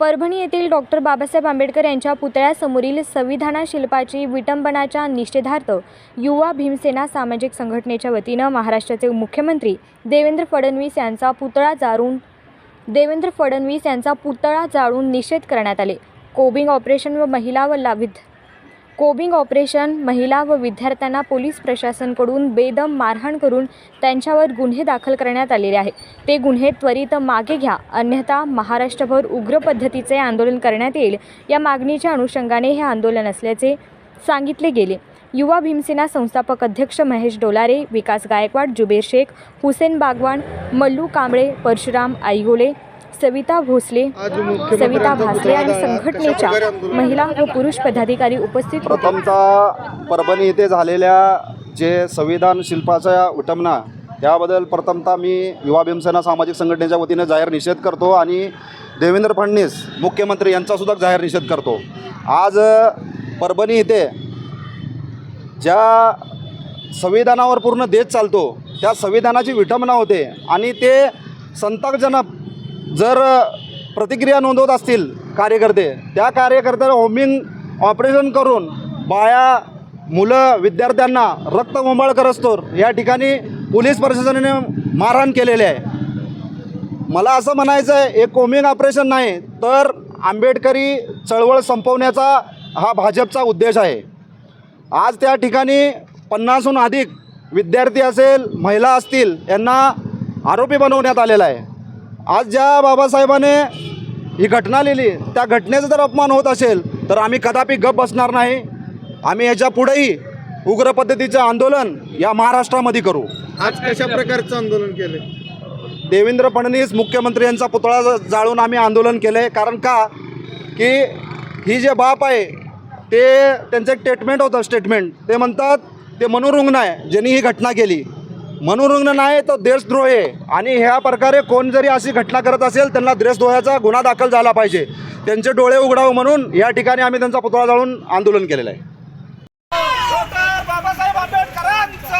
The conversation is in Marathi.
परभणी येथील डॉक्टर बाबासाहेब आंबेडकर यांच्या पुतळ्यासमोरील संविधाना शिल्पाची विटंबनाच्या निषेधार्थ युवा भीमसेना सामाजिक संघटनेच्या वतीनं महाराष्ट्राचे मुख्यमंत्री देवेंद्र फडणवीस यांचा पुतळा जाळून देवेंद्र फडणवीस यांचा पुतळा जाळून निषेध करण्यात आले. कोबिंग ऑपरेशन व महिला व लाभित कोबिंग ऑपरेशन महिला व विद्यार्थ्यांना पोलीस प्रशासनकडून बेदम मारहाण करून त्यांच्यावर गुन्हे दाखल करण्यात आलेले आहे ते गुन्हे त्वरित मागे घ्या अन्यथा महाराष्ट्रभर उग्र पद्धतीचे आंदोलन करण्यात येईल. या मागणीच्या अनुषंगाने हे आंदोलन असल्याचे सांगितले गेले. युवा भीमसेना संस्थापक अध्यक्ष महेश डोलारे विकास गायकवाड जुबेर शेख हुसेन बागवान मल्लू कांबळे परशुराम आईगोले सविता भोसले सविता भासले आणि. संघटनेच्या महिला व पुरुष पदाधिकारी उपस्थित होते. प्रथमतः परभणी येथे झालेल्या जे संविधान शिल्पाच्या विटंबना याबद्दल प्रथमतः मी युवा भीमसेना सामाजिक संघटनेच्या वतीने जाहीर निषेध करतो आणि देवेंद्र फडणवीस मुख्यमंत्री यांचासुद्धा जाहीर निषेध करतो. आज परभणी येथे ज्या संविधानावर पूर्ण देश चालतो त्या संविधानाची विटंबना होते आणि ते संतापजनक जर प्रतिक्रिया नोंदवत असतील कार्यकर्ते त्या कार्यकर्त्याला होमिंग ऑपरेशन करून बाया मुलं विद्यार्थ्यांना रक्त मोबाळ करस्तोर या ठिकाणी पोलीस प्रशासनाने मारहाण केलेले आहे. मला असं म्हणायचं आहे एक कोमिंग ऑपरेशन नाही तर आंबेडकरी चळवळ संपवण्याचा हा भाजपचा उद्देश आहे. आज त्या ठिकाणी पन्नासहून अधिक विद्यार्थी असेल महिला असतील यांना आरोपी बनवण्यात आलेला आहे. आज ज्या बाबासाहेबाने ही घटना लिहिली त्या घटनेचा जर अपमान होत असेल तर आम्ही कदापि गप बसणार नाही. आम्ही याच्या पुढेही उग्र पद्धतीचं आंदोलन या महाराष्ट्रामध्ये करू. आज कशा प्रकारचं आंदोलन केले देवेंद्र फडणवीस मुख्यमंत्री यांचा पुतळा जाळून आम्ही आंदोलन केलं कारण का? की ही जे बाप आहे ते त्यांचं एक स्टेटमेंट होतं स्टेटमेंट ते म्हणतात ते मनोरुग्ण आहे ज्यांनी ही घटना केली. मनोरुग्ण नाही तो देशद्रोह आहे. आणि ह्या प्रकारे कोण जरी अशी घटना करत असेल त्यांना देशद्रोहाचा गुन्हा दाखल झाला पाहिजे. त्यांचे डोळे उघडावं म्हणून या ठिकाणी आम्ही त्यांचा पुतळा जाळून आंदोलन केलेलं आहे. बाबासाहेब आंबेडकरांचा